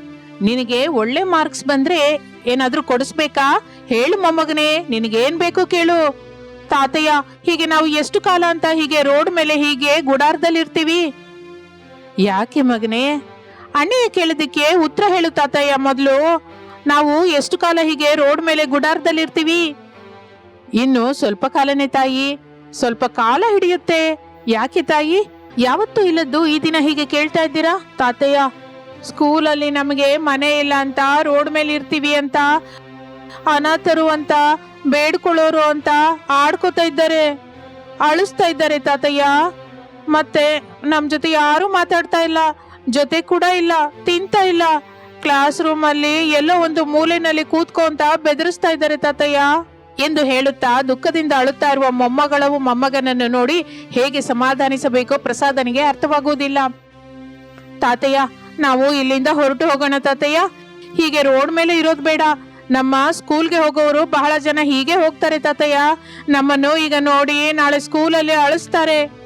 ನಿನಗೆ ಒಳ್ಳೆ ಮಾರ್ಕ್ಸ್ ಬಂದ್ರೆ ಏನಾದ್ರೂ ಕೊಡಿಸ್ಬೇಕಾ? ಹೇಳು ಮೊಮ್ಮಗನೇ, ನಿನಗೇನ್ ಬೇಕು ಕೇಳು. ತಾತಯ್ಯ, ಹೀಗೆ ನಾವು ಎಷ್ಟು ಕಾಲ ಅಂತ ಹೀಗೆ ರೋಡ್ ಮೇಲೆ ಹೀಗೆ ಗುಡಾರದಲ್ಲಿ ಇರ್ತೀವಿ ಯಾಕೆ ಮಗನೇ? ಅಣ್ಣಯ್ಯ ಕೇಳಿದಕ್ಕೆ ಉತ್ತರ ಹೇಳು ತಾತಯ್ಯ, ಮೊದಲು. ನಾವು ಎಷ್ಟು ಕಾಲ ಹೀಗೆ ರೋಡ್ ಮೇಲೆ ಗುಡಾರದಲ್ಲಿ ಇರ್ತೀವಿ ಇನ್ನು ಸ್ವಲ್ಪ ಕಾಲನೇ ತಾಯಿ. ಸ್ವಲ್ಪ ಕಾಲ ಹಿಡಿಯುತ್ತೆ. ಯಾಕೆ ತಾಯಿ? ಯಾವತ್ತೂ ಇಲ್ಲದ್ದು ಈ ದಿನ ಹೀಗೆ ಕೇಳ್ತಾ ಇದ್ದೀರಾ ತಾತಯ್ಯ? ಸ್ಕೂಲಲ್ಲಿ ನಮಗೆ ಮನೆ ಇಲ್ಲ ಅಂತ, ರೋಡ್ ಮೇಲೆ ಇರ್ತೀವಿ ಅಂತ, ಅನಾಥರು ಅಂತ, ಬೇಡ್ಕೊಳ್ಳೋರು ಅಂತ ಆಡ್ಕೋತಾ ಇದ್ದಾರೆ. ಅಳಿಸ್ತಾ ಇದ್ದಾರೆ ತಾತಯ್ಯ. ಮತ್ತೆ ನಮ್ಮ ಜೊತೆ ಯಾರು ಮಾತಾಡ್ತಾ ಇಲ್ಲ, ಜೊತೆ ಕೂಡ ಇಲ್ಲ, ತಿಂತಾ ಇಲ್ಲ. ಕ್ಲಾಸ್ ರೂಮ್ ಅಲ್ಲಿ ಎಲ್ಲೋ ಒಂದು ಮೂಲೆನಲ್ಲಿ ಕೂತ್ಕೊಂತ ಬೆದರಿಸ್ತಾ ಇದ್ದಾರೆ ತಾತಯ್ಯ. ಎಂದು ಹೇಳುತ್ತಾ ದುಃಖದಿಂದ ಅಳುತ್ತಾ ಇರುವ ಮೊಮ್ಮಗಳವು ಮೊಮ್ಮಗನನ್ನು ನೋಡಿ ಹೇಗೆ ಸಮಾಧಾನಿಸಬೇಕೋ ಪ್ರಸಾದನಿಗೆ ಅರ್ಥವಾಗುವುದಿಲ್ಲ. ತಾತಯ್ಯ, ನಾವು ಇಲ್ಲಿಂದ ಹೊರಟು ಹೋಗೋಣ ತಾತಯ್ಯ. ಹೀಗೆ ರೋಡ್ ಮೇಲೆ ಇರೋದು ಬೇಡ. ನಮ್ಮ ಸ್ಕೂಲ್ಗೆ ಹೋಗೋರು ಬಹಳ ಜನ ಹೀಗೆ ಹೋಗ್ತಾರೆ ತಾತಯ್ಯ. ನಮ್ಮನ್ನು ಈಗ ನೋಡಿ ನಾಳೆ ಸ್ಕೂಲಲ್ಲಿ ಅಳಿಸ್ತಾರೆ.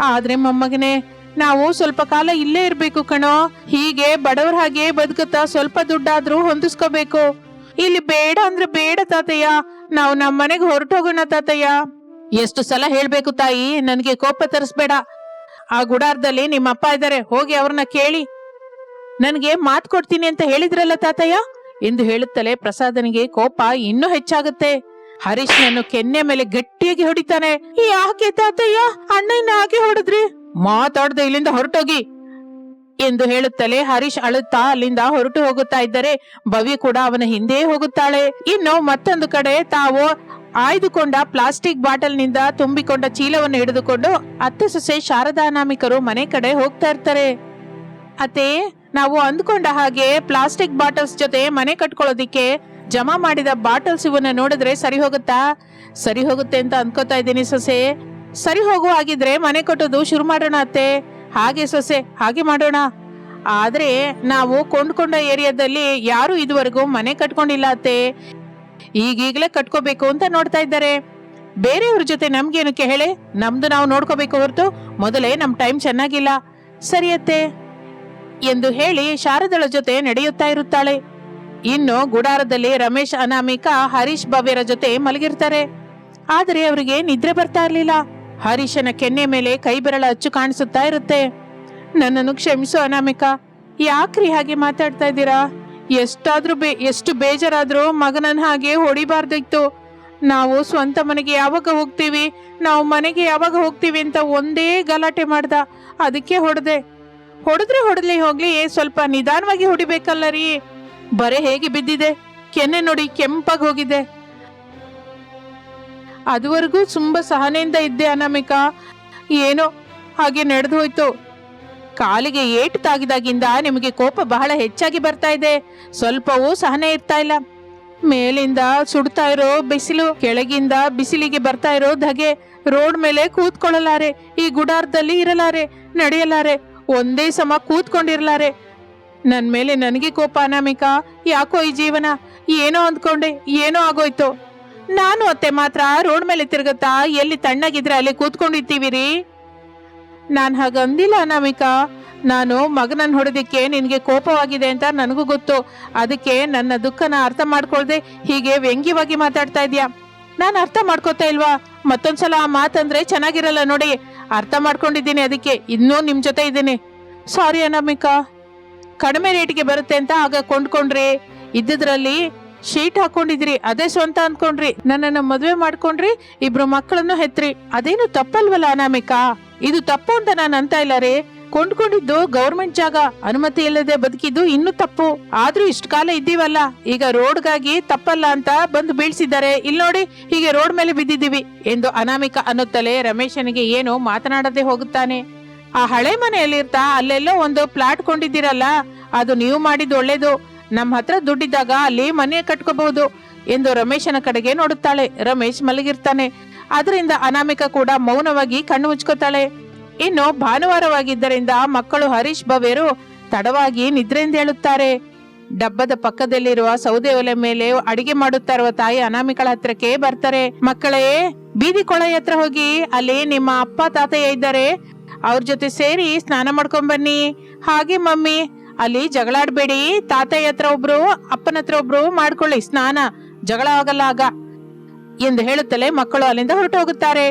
ಆದ್ರೆ ಮೊಮ್ಮಗನೇ, ನಾವು ಸ್ವಲ್ಪ ಕಾಲ ಇಲ್ಲೇ ಇರ್ಬೇಕು ಕಣೋ. ಹೀಗೆ ಬಡವ್ರ ಹಾಗೆ ಬದುಕುತ್ತಾ ಸ್ವಲ್ಪ ದುಡ್ಡಾದ್ರೂ ಹೊಂದಿಸ್ಕೋಬೇಕು. ಇಲ್ಲಿ ಬೇಡ ಅಂದ್ರೆ ಬೇಡ ತಾತಯ್ಯ. ನಾವು ನಮ್ಮ ಮನೆಗೆ ಹೊರಟೋಗೋಣ ತಾತಯ್ಯ. ಎಷ್ಟು ಸಲ ಹೇಳ್ಬೇಕು ತಾಯಿ, ನನಗೆ ಕೋಪ ತರಿಸ್ಬೇಡ. ಆ ಗುಡಾರದಲ್ಲಿ ನಿಮ್ಮ ಅಪ್ಪ ಇದ್ದಾರೆ, ಹೋಗಿ ಅವ್ರನ್ನ ಕೇಳಿ. ನನಗೆ ಮಾತ್ ಕೊಡ್ತೀನಿ ಅಂತ ಹೇಳಿದ್ರಲ್ಲ ತಾತಯ್ಯ? ಎಂದು ಹೇಳುತ್ತಲೇ ಪ್ರಸಾದನಿಗೆ ಕೋಪ ಇನ್ನೂ ಹೆಚ್ಚಾಗುತ್ತೆ. ಹರೀಶ್ನನ್ನು ಕೆನ್ನೆ ಮೇಲೆ ಗಟ್ಟಿಯಾಗಿ ಹೊಡಿತಾನೆ. ಯಾಕೆ ತಾತಯ್ಯ, ಅಣ್ಣನ ಹಾಗೆ ಹೊಡೆದ್ರಿ? ಮಾತಾಡದೆ ಇಲ್ಲಿಂದ ಹೊರಟೋಗಿ. ಎಂದು ಹೇಳುತ್ತಲೇ ಹರೀಶ್ ಅಳುತ್ತಾ ಅಲ್ಲಿಂದ ಹೊರಟು ಹೋಗುತ್ತಾ ಇದ್ದರೆ ಭವ್ಯ ಕೂಡ ಅವನ ಹಿಂದೆ ಹೋಗುತ್ತಾಳೆ. ಇನ್ನು ಮತ್ತೊಂದು ಕಡೆ ತಾವು ಆಯ್ದುಕೊಂಡ ಪ್ಲಾಸ್ಟಿಕ್ ಬಾಟಲ್ನಿಂದ ತುಂಬಿಕೊಂಡ ಚೀಲವನ್ನು ಹಿಡಿದುಕೊಂಡು ಅತ್ತೆ ಸೊಸೆ ಶಾರದಾನಾಮಿಕರು ಮನೆ ಕಡೆ ಹೋಗ್ತಾ ಇರ್ತಾರೆ. ಅತ್ತೆ, ನಾವು ಅಂದ್ಕೊಂಡ ಹಾಗೆ ಪ್ಲಾಸ್ಟಿಕ್ ಬಾಟಲ್ಸ್ ಜೊತೆ ಮನೆ ಕಟ್ಕೊಳ್ಳೋದಿಕ್ಕೆ ಜಮಾ ಮಾಡಿದ ಬಾಟಲ್ಸ್ ಇವನ್ನ ನೋಡಿದ್ರೆ ಸರಿ ಹೋಗುತ್ತಾ? ಸರಿ ಹೋಗುತ್ತೆ ಅಂತ ಅನ್ಕೋತಾ ಇದ್ದೀನಿ ಸೊಸೆ. ಸರಿ ಹೋಗು ಹಾಗಿದ್ರೆ ಮನೆ ಕಟ್ಟೋದು ಶುರು ಮಾಡೋಣ ಅತ್ತೆ. ಹಾಗೆ ಸೊಸೆ, ಹಾಗೆ ಮಾಡೋಣ. ಆದ್ರೆ ನಾವು ಕೊಂಡ್ಕೊಂಡ ಏರಿಯಾದಲ್ಲಿ ಯಾರು ಇದುವರೆಗೂ ಮನೆ ಕಟ್ಕೊಂಡಿಲ್ಲ ಅತ್ತೆ. ಈಗೀಗ್ಲೇ ಕಟ್ಕೋಬೇಕು ಅಂತ ನೋಡ್ತಾ ಇದ್ದಾರೆ. ಬೇರೆಯವ್ರ ಜೊತೆ ನಮ್ಗೇನಕ್ಕೆ ಹೇಳಿ? ನಮ್ದು ನಾವು ನೋಡ್ಕೋಬೇಕು ಹೊರತು ಮೊದಲೇ ನಮ್ ಟೈಮ್ ಚೆನ್ನಾಗಿಲ್ಲ. ಸರಿಯತ್ತೆ ಎಂದು ಹೇಳಿ ಶಾರದಳ ಜೊತೆ ನಡೆಯುತ್ತಾ ಇರುತ್ತಾಳೆ. ಇನ್ನು ಗುಡಾರದಲ್ಲಿ ರಮೇಶ್, ಅನಾಮಿಕ, ಹರೀಶ್ ಭವ್ಯರ ಜೊತೆ ಮಲಗಿರ್ತಾರೆ. ಆದರೆ ಅವರಿಗೆ ನಿದ್ರೆ ಬರ್ತಾ ಇರಲಿಲ್ಲ. ಹರೀಶನ ಕೆನ್ನೆ ಮೇಲೆ ಕೈ ಬೆರಳ ಅಚ್ಚು ಕಾಣಿಸುತ್ತಾ ಇರುತ್ತೆ. ನನ್ನನ್ನು ಕ್ಷಮಿಸು, ಅನಾಮಿಕ. ಯಾಕ್ರಿ ಹಾಗೆ ಮಾತಾಡ್ತಾ ಇದ್ದೀರಾ? ಎಷ್ಟಾದ್ರೂ ಬೇ, ಎಷ್ಟು ಬೇಜಾರಾದ್ರೂ ಮಗನನ್ನ ಹಾಗೆ ಹೊಡಿಬಾರ್ದಿತ್ತು. ನಾವು ಸ್ವಂತ ಮನೆಗೆ ಯಾವಾಗ ಹೋಗ್ತೀವಿ? ನಾವು ಮನೆಗೆ ಯಾವಾಗ ಹೋಗ್ತೀವಿ ಅಂತ ಒಂದೇ ಗಲಾಟೆ ಮಾಡ್ದ. ಅದಕ್ಕೆ ಹೊಡೆದೆ. ಹೊಡೆದ್ರೆ ಹೊಡೆದ್ಲಿ ಹೋಗ್ಲಿ, ಸ್ವಲ್ಪ ನಿಧಾನವಾಗಿ ಹೊಡಿಬೇಕಲ್ಲ ರೀ. ಬರೆ ಹೇಗೆ ಬಿದ್ದಿದೆ? ಕೆನ್ನೆ ನೋಡಿ ಕೆಂಪಾಗಿ ಹೋಗಿದೆ. ಅದುವರೆಗೂ ತುಂಬಾ ಸಹನೆಯಿಂದ ಇದ್ದೆ ಅನಾಮಿಕಾ. ಏನೋ ಹಾಗೆ ನಡೆದು ಹೋಯ್ತು. ಕಾಲಿಗೆ ಏಟು ತಾಗಿದಾಗಿಂದ ನಿಮಗೆ ಕೋಪ ಬಹಳ ಹೆಚ್ಚಾಗಿ ಬರ್ತಾ ಇದೆ. ಸ್ವಲ್ಪವೂ ಸಹನೆ ಇರ್ತಾ ಇಲ್ಲ. ಮೇಲಿಂದ ಸುಡ್ತಾ ಇರೋ ಬಿಸಿಲು, ಕೆಳಗಿಂದ ಬಿಸಿಲಿಗೆ ಬರ್ತಾ ಇರೋ ಧಗೆ ರೋಡ್ ಮೇಲೆ ಕೂತ್ಕೊಳ್ಳಲಾರೆ, ಈ ಗುಡಾರದಲ್ಲಿ ಇರಲಾರೆ, ನಡೆಯಲಾರೆ, ಒಂದೇ ಸಮ ಕೂತ್ಕೊಂಡಿರಲಾರೆ. ನನ್ ಮೇಲೆ ನನಗೆ ಕೋಪ, ಅನಾಮಿಕಾ. ಯಾಕೋ ಈ ಜೀವನ? ಏನೋ ಅಂದ್ಕೊಂಡೆ, ಏನೋ ಆಗೋಯ್ತು. ನಾನು ಅತ್ತೆ ಮಾತ್ರ ರೋಡ್ ಮೇಲೆ ತಿರುಗತ್ತಾ ಎಲ್ಲಿ ತಣ್ಣಗಿದ್ರೆ ಅಲ್ಲಿ ಕೂತ್ಕೊಂಡಿರ್ತೀವಿ ರೀ ನಾನು ಹಾಗಂದಿಲ್ಲ, ಅನಾಮಿಕಾ. ನಾನು ಮಗನನ್ನು ಹೊಡೆದಿಕ್ಕೆ ನಿನಗೆ ಕೋಪವಾಗಿದೆ ಅಂತ ನನಗೂ ಗೊತ್ತು. ಅದಕ್ಕೆ ನನ್ನ ದುಃಖನ ಅರ್ಥ ಮಾಡ್ಕೊಳ್ದೆ ಹೀಗೆ ವ್ಯಂಗ್ಯವಾಗಿ ಮಾತಾಡ್ತಾ ಇದ್ಯಾ? ನಾನು ಅರ್ಥ ಮಾಡ್ಕೋತಾ ಇಲ್ವಾ? ಮತ್ತೊಂದ್ಸಲ ಆ ಮಾತಂದ್ರೆ ಚೆನ್ನಾಗಿರಲ್ಲ ನೋಡಿ. ಅರ್ಥ ಮಾಡ್ಕೊಂಡಿದ್ದೀನಿ ಅದಕ್ಕೆ. ಇನ್ನೂ ನಿಮ್ಮ ಜೊತೆ ಇದ್ದೀನಿ. ಸಾರಿ ಅನಾಮಿಕಾ. ಕಡಿಮೆ ರೇಟಿಗೆ ಬರುತ್ತೆ ಅಂತ ಆಗ ಕೊಂಡ್ಕೊಂಡ್ರಿ. ಇದ್ದದ್ರಲ್ಲಿ ಶೀಟ್ ಹಾಕೊಂಡಿದ್ರಿ, ಅದೇ ಸ್ವಂತ ಅನ್ಕೊಂಡ್ರಿ. ನನ್ನನ್ನ ಮದುವೆ ಮಾಡ್ಕೊಂಡ್ರಿ, ಇಬ್ರು ಮಕ್ಕಳನ್ನು ಹೆತ್ರಿ. ಅದೇನು ತಪ್ಪಲ್ವಲ್ಲ ಅನಾಮಿಕಾ? ಇದು ತಪ್ಪು ಅಂತ ನಾನು ಅಂತ ಇಲ್ಲ ರೀ. ಕೊಂಡ್ಕೊಂಡಿದ್ದು ಗೌರ್ಮೆಂಟ್ ಜಾಗ, ಅನುಮತಿ ಇಲ್ಲದೆ ಬದುಕಿದ್ದು ಇನ್ನು ತಪ್ಪು. ಆದ್ರೂ ಇಷ್ಟು ಕಾಲ ಇದ್ದೀವಲ್ಲ, ಈಗ ರೋಡ್ಗಾಗಿ ತಪ್ಪಲ್ಲ ಅಂತ ಬಂದು ಬೀಳ್ಸಿದ್ದಾರೆ. ಇಲ್ಲಿ ನೋಡಿ, ಹೀಗೆ ರೋಡ್ ಮೇಲೆ ಬಿದ್ದಿದ್ದೀವಿ. ಎಂದು ಅನಾಮಿಕ ಅನ್ನುತ್ತಲೇ ರಮೇಶನಿಗೆ ಏನು ಮಾತನಾಡದೆ ಹೋಗುತ್ತಾನೆ. ಆ ಹಳೆ ಮನೆಯಲ್ಲಿರ್ತಾ ಅಲ್ಲೆಲ್ಲೋ ಒಂದು ಪ್ಲಾಟ್ ಕೊಂಡಿದ್ದೀರಲ್ಲ, ಅದು ನೀವು ಮಾಡಿದ್ದು ಒಳ್ಳೇದು. ನಮ್ಮ ಹತ್ರ ದುಡ್ಡಿದ್ದಾಗ ಅಲ್ಲಿ ಮನೆ ಕಟ್ಕೋಬಹುದು ಎಂದು ರಮೇಶನ ಕಡೆಗೆ ನೋಡುತ್ತಾಳೆ. ರಮೇಶ್ ಮಲಗಿರ್ತಾನೆ. ಅದರಿಂದ ಅನಾಮಿಕ ಕೂಡ ಮೌನವಾಗಿ ಕಣ್ಣು ಮುಚ್ಕೋತಾಳೆ. ಇನ್ನು ಭಾನುವಾರವಾಗಿದ್ದರಿಂದ ಮಕ್ಕಳು ಹರೀಶ್ ಭವ್ಯರು ತಡವಾಗಿ ನಿದ್ರೆಯಿಂದ ಹೇಳುತ್ತಾರೆ ಡಬ್ಬದ ಪಕ್ಕದಲ್ಲಿರುವ ಸೌದೆ ಒಲೆ ಮೇಲೆ ಅಡಿಗೆ ಮಾಡುತ್ತಾ ಇರುವ ತಾಯಿ ಅನಾಮಿಕಳ ಹತ್ರಕ್ಕೆ ಬರ್ತಾರೆ. ಮಕ್ಕಳೇ, ಬೀದಿ ಕೊಳಯ ಹತ್ರ ಹೋಗಿ, ಅಲ್ಲಿ ನಿಮ್ಮ ಅಪ್ಪ, ತಾತಯ್ಯ ಇದ್ದಾರೆ. ಅವ್ರ ಜೊತೆ ಸೇರಿ ಸ್ನಾನ ಮಾಡ್ಕೊಂಡ್ ಬನ್ನಿ ಹಾಗೆ ಮಮ್ಮಿ, ಅಲ್ಲಿ ಜಗಳಾಡ್ಬೇಡಿ. ತಾತಯ್ಯ ಹತ್ರ ಒಬ್ರು, ಅಪ್ಪನ ಹತ್ರ ಒಬ್ರು ಮಾಡ್ಕೊಳ್ಳಿ ಸ್ನಾನ. ಜಗಳ ಆಗಲ್ಲ ಆಗ ಎಂದು ಹೇಳುತ್ತಲೇ ಮಕ್ಕಳು ಅಲ್ಲಿಂದ ಹೊರಟು ಹೋಗುತ್ತಾರೆ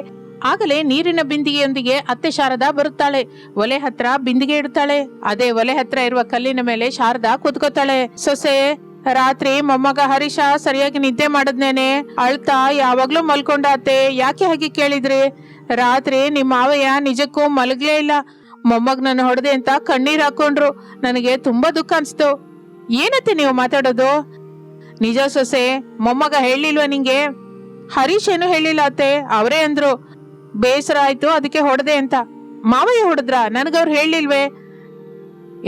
ಆಗಲೇ ನೀರಿನ ಬಿಂದಿಗೆಯೊಂದಿಗೆ ಅತ್ತೆ ಶಾರದಾ ಬರುತ್ತಾಳೆ. ಒಲೆ ಹತ್ರ ಬಿಂದಿಗೆ ಇಡುತ್ತಾಳೆ. ಅದೇ ಒಲೆ ಹತ್ರ ಇರುವ ಕಲ್ಲಿನ ಮೇಲೆ ಶಾರದಾ ಕುತ್ಕೋತಾಳೆ. ಸೊಸೆ, ರಾತ್ರಿ ಮೊಮ್ಮಗ ಹರೀಶ ಸರಿಯಾಗಿ ನಿದ್ದೆ ಮಾಡದ್ನೇನೆ? ಅಳ್ತಾ ಯಾವಾಗ್ಲೂ ಮಲ್ಕೊಂಡಾತೆ ಯಾಕೆ ಹಾಗೆ ಕೇಳಿದ್ರಿ? ರಾತ್ರಿ ನಿಮ್ಮ ಮಾವಯ್ಯ ನಿಜಕ್ಕೂ ಮಲಗ್ಲೇ ಇಲ್ಲ. ಮೊಮ್ಮಗನನ್ನು ಹೊಡೆದೆ ಅಂತ ಕಣ್ಣೀರ್ ಹಾಕೊಂಡ್ರು. ನನಗೆ ತುಂಬಾ ದುಃಖ ಅನ್ಸ್ತು. ಏನತ್ತೆ ನೀವು ಮಾತಾಡೋದು? ನಿಜ ಸೊಸೆ, ಮೊಮ್ಮಗ ಹೇಳಿಲ್ವಾ ನಿಂಗೆ? ಹರೀಶ್ ಏನು ಹೇಳಿಲ್ಲ ಅತ್ತೆ, ಅವರೇ ಅಂದ್ರು. ಬೇಸರ ಆಯ್ತು, ಅದಕ್ಕೆ ಹೊಡೆದೆ ಅಂತ. ಮಾವಯ್ಯ ಹೊಡೆದ್ರ? ನನಗವ್ರು ಹೇಳಿಲ್ವೇ?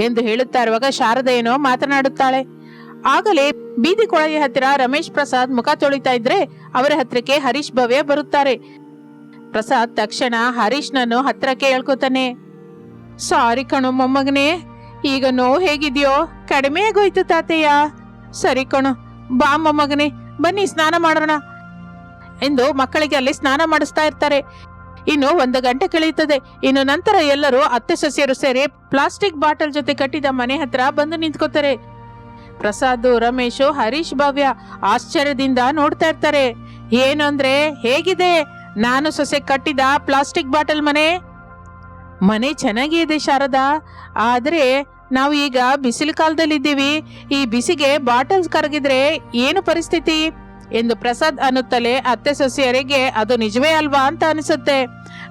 ಎಂದು ಹೇಳುತ್ತಾ ಇರುವಾಗ ಶಾರದಾ ಏನೋ ಮಾತನಾಡುತ್ತಾಳೆ. ಆಗಲೇ ಬೀದಿ ಕೊಳಗೆ ಹತ್ತಿರ ರಮೇಶ್ ಪ್ರಸಾದ್ ಮುಖ ತೊಳಿತಾ ಇದ್ರೆ ಅವರ ಹತ್ರಕ್ಕೆ ಹರೀಶ್ ಭವ್ಯ ಬರುತ್ತಾರೆ. ಪ್ರಸಾದ್ ತಕ್ಷಣ ಹರೀಶ್ನನ್ನು ಹತ್ರ ಕೇಳ್ಕೊತಾನೆ ಸಾರಿ ಕಣು ಮೊಮ್ಮಗನೇ, ಈಗ ನೋವು ಹೇಗಿದ್ಯೋ? ಕಡಿಮೆ ಆಗೋಯ್ತು ತಾತಯ್ಯ ಸರಿ ಕಣೋ, ಬಾ ಮೊಮ್ಮಗನೇ, ಬನ್ನಿ ಸ್ನಾನ ಮಾಡೋಣ. ಎಂದು ಮಕ್ಕಳಿಗೆ ಅಲ್ಲಿ ಸ್ನಾನ ಮಾಡಿಸ್ತಾ ಇರ್ತಾರೆ. ಇನ್ನು ಒಂದು ಗಂಟೆ ಕಳೆಯುತ್ತದೆ. ಇನ್ನು ನಂತರ ಎಲ್ಲರೂ ಅತ್ತೆ ಸಸ್ಯರು ಸೇರಿ ಪ್ಲಾಸ್ಟಿಕ್ ಬಾಟಲ್ ಜೊತೆ ಕಟ್ಟಿದ ಮನೆ ಹತ್ರ ಬಂದು ನಿಂತ್ಕೋತಾರೆ. ಪ್ರಸಾದ್, ರಮೇಶ್, ಹರೀಶ್, ಭವ್ಯ ಆಶ್ಚರ್ಯದಿಂದ ನೋಡ್ತಾ ಇರ್ತಾರೆ. ಏನು ಅಂದ್ರೆ, ಹೇಗಿದೆ? ನಾನು ಸೊಸೆ ಕಟ್ಟಿದ ಪ್ಲಾಸ್ಟಿಕ್ ಬಾಟಲ್ ಮನೆ. ಮನೆ ಚೆನ್ನಾಗಿದೆ ಶಾರದಾ. ಆದರೆ ನಾವು ಈಗ ಬಿಸಿಲು ಕಾಲದಲ್ಲಿದ್ದೀವಿ. ಈ ಬಿಸಿಗೆ ಬಾಟಲ್ಸ್ ಕರಗಿದ್ರೆ ಏನು ಪರಿಸ್ಥಿತಿ? ಎಂದು ಪ್ರಸಾದ್ ಅನ್ನುತ್ತಲೇ ಅತ್ತೆ ಸೊಸೆಯರಿಗೆ ಅದು ನಿಜವೇ ಅಲ್ವಾ ಅಂತ ಅನಿಸುತ್ತೆ.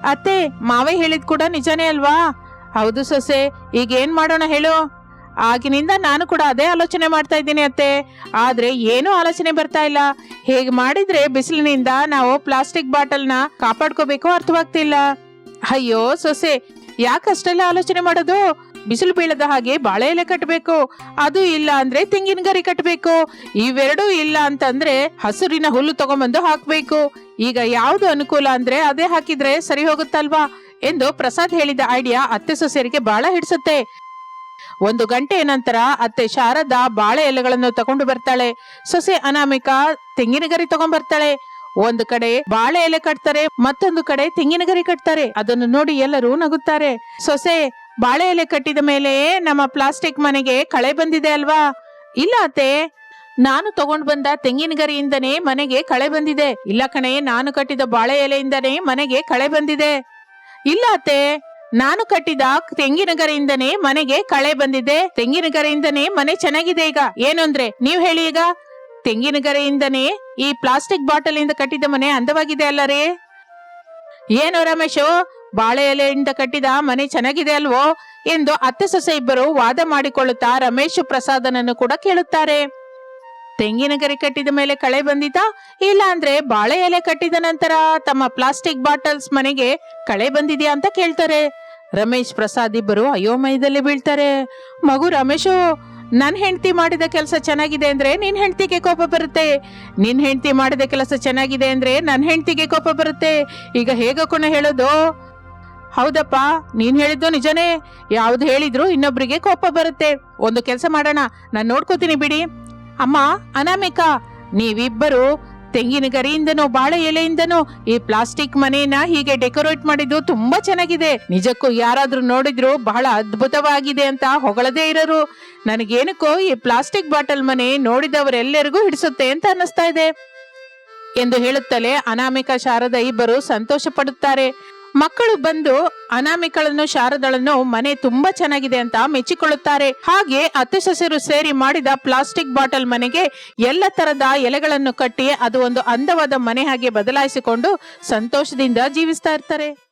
ಅತ್ತೆ, ಮಾವೇ ಹೇಳಿದ್ ಕೂಡ ನಿಜನೇ ಅಲ್ವಾ? ಹೌದು ಸೊಸೆ ಈಗ ಏನ್ ಮಾಡೋಣ ಹೇಳು? ಆಗಿನಿಂದ ನಾನು ಕೂಡ ಅದೇ ಆಲೋಚನೆ ಮಾಡ್ತಾ ಇದ್ದೀನಿ ಅತ್ತೆ. ಆದ್ರೆ ಏನೂ ಆಲೋಚನೆ ಬರ್ತಾ ಇಲ್ಲ. ಹೇಗೆ ಮಾಡಿದ್ರೆ ಬಿಸಿಲಿನಿಂದ ನಾವು ಪ್ಲಾಸ್ಟಿಕ್ ಬಾಟಲ್ನ ಕಾಪಾಡ್ಕೋಬೇಕು ಅರ್ಥವಾಗ್ತಿಲ್ಲ. ಅಯ್ಯೋ ಸೊಸೆ ಯಾಕಷ್ಟೆಲ್ಲ ಆಲೋಚನೆ ಮಾಡೋದು? ಬಿಸಿಲು ಬೀಳದ ಹಾಗೆ ಬಾಳೆ ಎಲೆ ಕಟ್ಟಬೇಕು ಅದು ಇಲ್ಲ ಅಂದ್ರೆ ತೆಂಗಿನ ಗರಿ ಕಟ್ಟಬೇಕು ಇವೆರಡೂ ಇಲ್ಲ ಅಂತಂದ್ರೆ ಹಸುರಿನ ಹುಲ್ಲು ತಗೊಂಬಂದು ಹಾಕ್ಬೇಕು. ಈಗ ಯಾವ್ದು ಅನುಕೂಲ ಅಂದ್ರೆ ಅದೇ ಹಾಕಿದ್ರೆ ಸರಿ ಹೋಗುತ್ತಲ್ವಾ? ಎಂದು ಪ್ರಸಾದ್ ಹೇಳಿದ ಐಡಿಯಾ ಅತ್ತೆ ಸೊಸೆಯರಿಗೆ ಬಹಳ ಹಿಡಿಸುತ್ತೆ. ಒಂದು ಗಂಟೆಯ ನಂತರ ಅತ್ತೆ ಶಾರದಾ ಬಾಳೆ ಎಲೆಗಳನ್ನು ತಗೊಂಡು ಬರ್ತಾಳೆ. ಸೊಸೆ ಅನಾಮಿಕಾ ತೆಂಗಿನ ಗರಿ ತಗೊಂಡ್ ಬರ್ತಾಳೆ. ಒಂದು ಕಡೆ ಬಾಳೆ ಎಲೆ ಕಟ್ತಾರೆ, ಮತ್ತೊಂದು ಕಡೆ ತೆಂಗಿನ ಗರಿ ಕಟ್ತಾರೆ. ಅದನ್ನು ನೋಡಿ ಎಲ್ಲರೂ ನಗುತ್ತಾರೆ. ಸೊಸೆ, ಬಾಳೆ ಎಲೆ ಕಟ್ಟಿದ ಮೇಲೆ ನಮ್ಮ ಪ್ಲಾಸ್ಟಿಕ್ ಮನೆಗೆ ಕಳೆ ಬಂದಿದೆ ಅಲ್ವಾ? ಇಲ್ಲ ಅತ್ತೆ. ನಾನು ತಗೊಂಡ್ ಬಂದ ತೆಂಗಿನ ಗರಿಯಿಂದನೇ ಮನೆಗೆ ಕಳೆ ಬಂದಿದೆ. ಇಲ್ಲ ಕಣೆ, ನಾನು ಕಟ್ಟಿದ ಬಾಳೆ ಎಲೆಯಿಂದನೇ ಮನೆಗೆ ಕಳೆ ಬಂದಿದೆ. ಇಲ್ಲ ಅತ್ತೆ. ನಾನು ಕಟ್ಟಿದ ತೆಂಗಿನ ಗರಿಯಿಂದನೇ ಮನೆಗೆ ಕಳೆ ಬಂದಿದೆ. ತೆಂಗಿನ ಗರೆಯಿಂದನೇ ಮನೆ ಚೆನ್ನಾಗಿದೆ ಈಗ. ಏನಂದ್ರೆ ನೀವು ಹೇಳಿ ಈಗ. ತೆಂಗಿನ ಗರಿಯಿಂದನೇ ಈ ಪ್ಲಾಸ್ಟಿಕ್ ಬಾಟಲ್ ಇಂದ ಕಟ್ಟಿದ ಮನೆ ಅಂದವಾಗಿದೆ ಅಲ್ಲರೇ. ಏನು ರಮೇಶು, ಬಾಳೆ ಎಲೆಯಿಂದ ಕಟ್ಟಿದ ಮನೆ ಚೆನ್ನಾಗಿದೆ ಅಲ್ವೋ ಎಂದು ಅತ್ತೆ ಸೊಸೆ ಇಬ್ಬರು ವಾದ ಮಾಡಿಕೊಳ್ಳುತ್ತಾ ರಮೇಶ್ ಪ್ರಸಾದನನ್ನು ಕೂಡ ಕೇಳುತ್ತಾರೆ. ತೆಂಗಿನ ಗರಿ ಕಟ್ಟಿದ ಮೇಲೆ ಕಳೆ ಬಂದಿತಾ? ಇಲ್ಲ ಅಂದ್ರೆ ಬಾಳೆ ಎಲೆ ಕಟ್ಟಿದ ನಂತರ ತಮ್ಮ ಪ್ಲಾಸ್ಟಿಕ್ ಬಾಟಲ್ಸ್ ಮನೆಗೆ ಕಳೆ ಬಂದಿದ್ಯಾ ಅಂತ ಕೇಳ್ತಾರೆ. ರಮೇಶ್ ಪ್ರಸಾದ್ ಇಬ್ಬರು ಅಯೋಮಯದಲ್ಲಿ ಬೀಳ್ತಾರೆ. ಮಗು ರಮೇಶು ನನ್ನ ಹೆಂಡತಿ ಮಾಡಿದ ಕೆಲಸ ಚೆನ್ನಾಗಿದೆ ಅಂದ್ರೆ ನಿನ್ ಹೆಂಡತಿಗೆ ಕೋಪ ಬರುತ್ತೆ. ನಿನ್ ಹೆಂಡತಿ ಮಾಡಿದ ಕೆಲಸ ಚೆನ್ನಾಗಿದೆ ಅಂದ್ರೆ ನನ್ನ ಹೆಂಡತಿಗೆ ಕೋಪ ಬರುತ್ತೆ. ಈಗ ಹೇಗಕ್ಕೋಣ ಹೇಳೋದು? ಹೌದಪ್ಪ, ನೀನ್ ಹೇಳಿದ್ದು ನಿಜನೇ. ಯಾವ್ದು ಹೇಳಿದ್ರು ಇನ್ನೊಬ್ರಿಗೆ ಕೋಪ ಬರುತ್ತೆ. ಒಂದು ಕೆಲಸ ಮಾಡೋಣ. ನಾನು ನೋಡ್ಕೋತೀನಿ ಬಿಡಿ. ಅಮ್ಮ, ಅನಾಮಿಕಾ, ನೀವಿಬ್ಬರು ತೆಂಗಿನ ಗರಿಯಿಂದನೋ ಬಾಳೆ ಎಲೆಯಿಂದನೋ, ಈ ಪ್ಲಾಸ್ಟಿಕ್ ಮನೆಯನ್ನ ಹೀಗೆ ಡೆಕೋರೇಟ್ ಮಾಡಿದ್ದು ತುಂಬಾ ಚೆನ್ನಾಗಿದೆ. ನಿಜಕ್ಕೂ ಯಾರಾದ್ರೂ ನೋಡಿದ್ರು ಬಹಳ ಅದ್ಭುತವಾಗಿದೆ ಅಂತ ಹೊಗಳದೇ ಇರೋರು. ನನಗೇನಕ್ಕೋ ಈ ಪ್ಲಾಸ್ಟಿಕ್ ಬಾಟಲ್ ಮನೆ ನೋಡಿದವರೆಲ್ಲರಿಗೂ ಹಿಡಿಸುತ್ತೆ ಅಂತ ಅನ್ನಿಸ್ತಾ ಇದೆ. ಎಂದು ಹೇಳುತ್ತಲೇ ಅನಾಮಿಕ, ಶಾರದ ಇಬ್ಬರು ಸಂತೋಷ ಪಡುತ್ತಾರೆ ಮಕ್ಕಳು ಬಂದು ಅನಾಮಿಕಳನ್ನು, ಶಾರದಳನ್ನು ಮನೆ ತುಂಬಾ ಚೆನ್ನಾಗಿದೆ ಅಂತ ಮೆಚ್ಚಿಕೊಳ್ಳುತ್ತಾರೆ. ಹಾಗೆ ಅತ್ತೆ ಸೊಸೆರು ಸೇರಿ ಮಾಡಿದ ಪ್ಲಾಸ್ಟಿಕ್ ಬಾಟಲ್ ಮನೆಗೆ ಎಲ್ಲ ತರದ ಎಲೆಗಳನ್ನು ಕಟ್ಟಿ ಅದು ಒಂದು ಅಂದವಾದ ಮನೆ ಹಾಗೆ ಬದಲಾಯಿಸಿಕೊಂಡು ಸಂತೋಷದಿಂದ ಜೀವಿಸ್ತಾ ಇರ್ತಾರೆ.